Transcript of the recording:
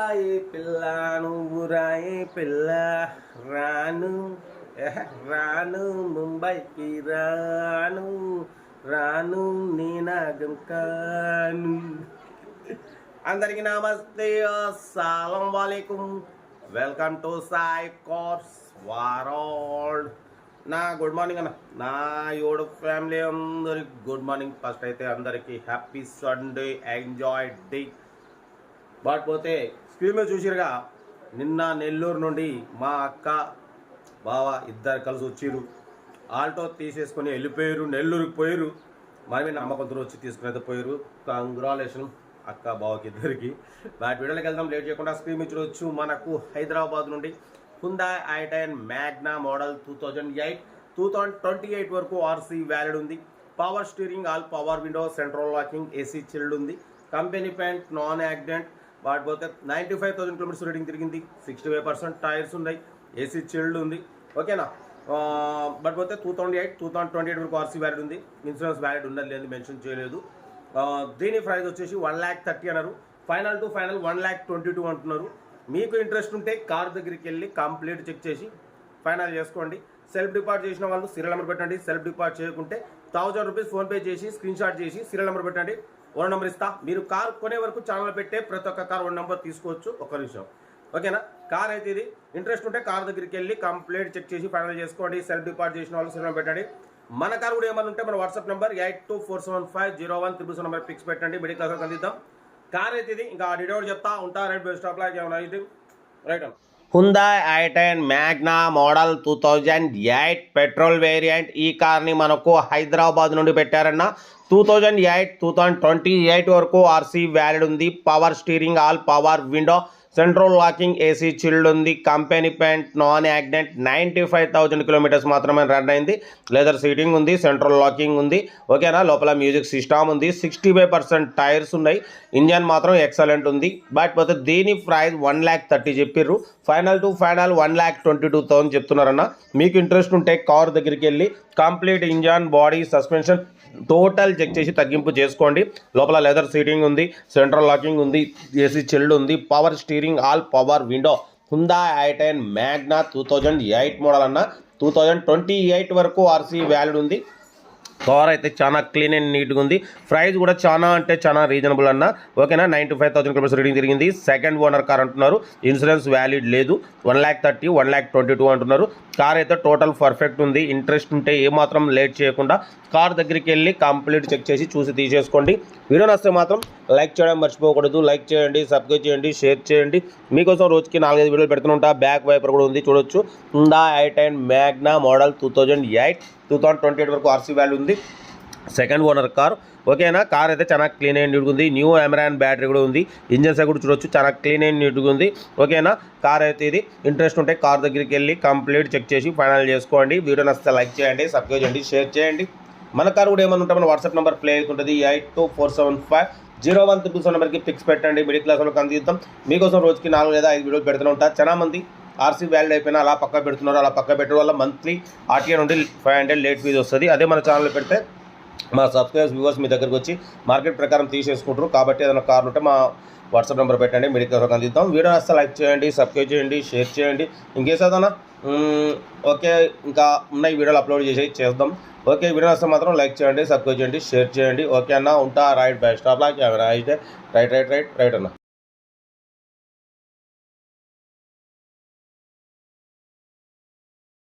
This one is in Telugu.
రాయే పిల్ల నువ్వు రాయే పిల్ల రాను రాను ముంబైకి రాను రాను నేనాగం కాను అందరికి నమస్తే అస్సలం వాలేకుం. Welcome to Sai cars world నా గుడ్ మార్నింగ్ అన్న. నా యోడు ఫ్యామిలీ అందరికి గుడ్ మార్నింగ్. ఫస్ట్ అయితే అందరికీ happy Sunday. Enjoy day but పోతే స్క్రీన్ మీద చూసిరుగా నిన్న నెల్లూరు నుండి మా అక్క బావ ఇద్దరు కలిసి వచ్చిర్రు. ఆల్టో తీసేసుకొని వెళ్ళిపోయారు నెల్లూరుకి పోయారు మనమే నమ్మకంతో వచ్చి తీసుకుని అయితే పోయారు కంగ్రాలేషన్ అక్క బావకి ఇద్దరికి. వాటి వీడియోకి వెళ్దాం లేట్ చేయకుండా స్క్రీన్ మీద చూడొచ్చు. మనకు హైదరాబాద్ నుండి Hyundai i magna model two thousand eight two thousand twenty eight వరకు ఆర్సీ వ్యాలిడ్ ఉంది. Power steering all power window central locking AC chilled ఉంది. Company paint non accident but పోతే ninety five thousand kilometres rating తిరిగింది. సిక్స్టీ ఫైవ్ పర్సెంట్ టైర్స్ ఉన్నాయి. ఏసీ చిల్డ్ ఉంది. ఓకేనా బట్ పోతే two thousand eight two thousand twenty eight వరకు ఆర్సీ వ్యాలిడ్ ఉంది. ఇన్సూరెన్స్ వ్యాలిడ్ ఉండదు లేదు మెన్షన్ చేయలేదు. దీని ప్రైస్ వచ్చేసి వన్ ల్యాక్ థర్టీ అన్నారు. Final to final one lakh twenty two అంటున్నారు. మీకు ఇంట్రెస్ట్ ఉంటే కార్ దగ్గరికి వెళ్ళి కంప్లీట్ చెక్ చేసి ఫైనల్ చేసుకోండి. సెల్ఫ్ డిపార్ట్ చేసిన వాళ్ళు సీరియల్ నెంబర్ పెట్టండి. సెల్ఫ్ డిపార్ట్ చేయకుంటే థౌజండ్ రూపీస్ ఫోన్పే చేసి స్క్రీన్ షాట్ చేసి సీరియల్ నెంబర్ పెట్టండి. ఓన్ నెంబర్ ఇస్తా. మీరు కార్ కొనే వరకు ఛానల్ పెట్టే ప్రతి ఒక్క కార్ వన్ నెంబర్ తీసుకోవచ్చు. ఒక నిమిషం. ఓకేనా? కార్ అయితే ఇది. ఇంట్రెస్ట్ ఉంటే కార్ దగ్గరికి వెళ్ళి కంప్లీట్ చెక్ చేసి ఫైనల్ చేసుకోండి. సెల్ఫ్ డిపార్ట్ చేసిన వాళ్ళు సీరియల్ పెట్టండి. మన కార్ కూడా ఏమైనా ఉంటే మన WhatsApp number eight two four seven five zero one triple number pics పెట్టండి. మిడిల్ క్లాస్ అందిద్దాం కార్ అయితే ఇది. ఇంకా డీటెయిల్ చెప్తా? ఉంటా రైట్ బెస్ట్ స్టాప్ లాగా ఏమైనా రైట్ అన్న. Hyundai i ten Magna model two thousand eight petrol variant ఈ కార్ని మనకు హైదరాబాద్ నుండి పెట్టారన్న. Two thousand eight two thousand twenty eight వరకు ఆర్సీ వ్యాలిడ్ ఉంది. Power steering all power window central locking AC chilled ఉంది. Company paint non accident ninety five thousand kilometers మాత్రమే రన్ అయింది. లెదర్ సీటింగ్ ఉంది సెంట్రల్ లాకింగ్ ఉంది. ఓకేనా? లోపల మ్యూజిక్ సిస్టమ్ ఉంది. సిక్స్టీ ఫైవ్ పర్సెంట్ టైర్స్ ఉన్నాయి. ఇంజన్ మాత్రం ఎక్సలెంట్ ఉంది. బట్ పోతే దీని ప్రైస్ వన్ ల్యాక్ థర్టీ చెప్పిర్రు. Final to final one lakh twenty two thousand చెప్తున్నారన్న. మీకు ఇంట్రెస్ట్ ఉంటే కార్ దగ్గరికి వెళ్ళి complete engine body suspension total check చేసి తగ్గింపు చేసుకోండి. లోపల లెదర్ సీటింగ్ ఉంది సెంట్రల్ లాకింగ్ ఉంది ఏసీ చిల్డ్ ఉంది power steering all power window Hyundai i ten Magna two thousand eight model అన్న టూ థౌజండ్ ట్వంటీ ఎయిట్ వరకు ఆర్సీ వ్యాలిడ్ ఉంది. కార్ అయితే చాలా క్లీన్ అండ్ నీట్గా ఉంది. ప్రైస్ కూడా చాలా అంటే చాలా రీజనబుల్ అన్న. ఓకేనా ninety five thousand kilometers reading తిరిగింది సెకండ్ ఓనర్ కార్ అంటున్నారు. ఇన్సూరెన్స్ వ్యాలిడ్ లేదు. One lakh thirty one lakh twenty two అంటున్నారు. కార్ అయితే టోటల్ పర్ఫెక్ట్ ఉంది. ఇంట్రెస్ట్ ఉంటే ఏమాత్రం లేట్ చేయకుండా కార్ దగ్గరికి వెళ్ళి కంప్లీట్ చెక్ చేసి చూసి తీసేసుకోండి. వీడియో నస్తే మాత్రం లైక్ చేయడం మర్చిపోకూడదు. లైక్ చేయండి సబ్స్క్రైబ్ చేయండి షేర్ చేయండి. మీకోసం రోజుకి నాలుగైదు వీడియోలు పెడుతుంటా బ్యాక్ వైపర్ కూడా ఉంది. చూడొచ్చు. ఉందా i ten Magna model two thousand eight two thousand twenty eight వరకు ఆర్సీ వాల్యూ ఉంది. Second owner car. ఓకేనా? కార్ అయితే చాలా క్లీన్ అండ్ నీట్గా ఉంది. న్యూ అమెరాన్ బ్యాటరీ కూడా ఉంది. ఇంజన్స్ కూడా చూడొచ్చు. చాలా క్లీన్ అండ్ నీట్గా ఉంది. ఓకేనా? కార్ అయితే ఇది. ఇంట్రెస్ట్ ఉంటే కార్ దగ్గరికి వెళ్ళి కంప్లీట్ చెక్ చేసి ఫైనల్ చేసుకోండి. వీడియో నచ్చితే లైక్ చేయండి సబ్స్క్రైబ్ చేయండి షేర్ చేయండి. మన కార్ కూడా ఏమన్నా ఉంటే మన వాట్సాప్ నెంబర్ ప్లే అవుతుంటుంది. Eight two four seven five zero one triple seven నెంబర్కి పిక్స్ పెట్టండి. మిడిల్ క్లాస్ వాళ్ళకి అందిద్దాం మీకోసం రోజుకి నాలుగు లేదా ఐదు వీడియోలు పెడుతూనే ఉంటారు చాలా మంది ఆర్సీ వ్యాలిడ్ అయిపోయినా అలా పక్క పెడుతున్నారు అలా పక్క పెట్టడం వల్ల మంత్లీ ఆర్టీఏ నుండి ఫైవ్ హండ్రెడ్ లేట్ ఫీజు వస్తుంది. అదే మన ఛానల్లో పెడితే మా సబ్స్క్రైబర్స్ వ్యూవర్స్ మీ దగ్గరకు వచ్చి మార్కెట్ ప్రకారం తీసేసుకుంటారు. కాబట్టి ఏదైనా కార్ ఉంటే మా వాట్సాప్ నెంబర్ పెట్టండి మిడిల్ క్లాస్ అందిద్దాం వీడియో వస్తే లైక్ చేయండి సబ్స్క్రైబ్ చేయండి షేర్ చేయండి. ఇంకేసేదన్నా ఓకే ఇంకా ఉన్నాయి వీడియోలు అప్లోడ్ చేసి చేద్దాం. ఓకే వీడియో వస్తే మాత్రం లైక్ చేయండి సబ్స్క్రైబ్ చేయండి షేర్ చేయండి. ఓకే అన్న ఉంటా right bye stop lock right right right right అన్న.